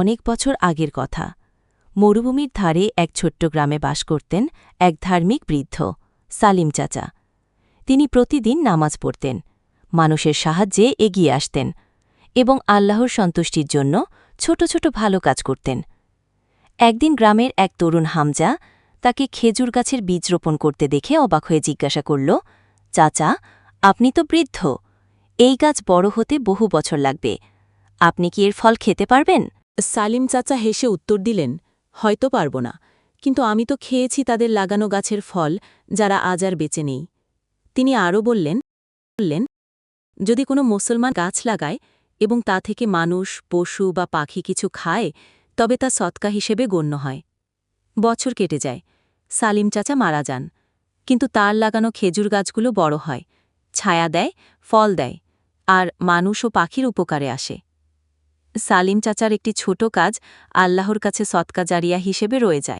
অনেক বছর আগের কথা। মরুভূমির ধারে এক ছোট্ট গ্রামে বাস করতেন এক ধার্মিক বৃদ্ধ, সালিম চাচা। তিনি প্রতিদিন নামাজ পড়তেন, মানুষের সাহায্যে এগিয়ে আসতেন এবং আল্লাহর সন্তুষ্টির জন্য ছোট ছোট ভালো কাজ করতেন। একদিন গ্রামের এক তরুণ হামজা তাকে খেজুর গাছের বীজ রোপণ করতে দেখে অবাক হয়ে জিজ্ঞাসা করল, চাচা, আপনি তো বৃদ্ধ, এই গাছ বড় হতে বহু বছর লাগবে। আপনি কি এর ফল খেতে পারবেন? সালিম চাচা হেসে উত্তর দিলেন, হয়তো পারব না, কিন্তু আমি তো খেয়েছি তাদের লাগানো গাছের ফল, যারা আজ আর বেঁচে নেই। তিনি আরও বললেন বললেন, যদি কোনো মুসলমান গাছ লাগায় এবং তা থেকে মানুষ, পশু বা পাখি কিছু খায়, তবে তা সৎকা হিসেবে গণ্য হয়। বছর কেটে যায়, সালিম চাচা মারা যান, কিন্তু তার লাগানো খেজুর গাছগুলো বড় হয়, ছায়া দেয়, ফল দেয়, আর মানুষ ও পাখির উপকারে আসে। সালিম চাচার একটি ছোট কাজ আল্লাহর কাছে সৎকা জারিয়া হিসেবে রয়ে যায়।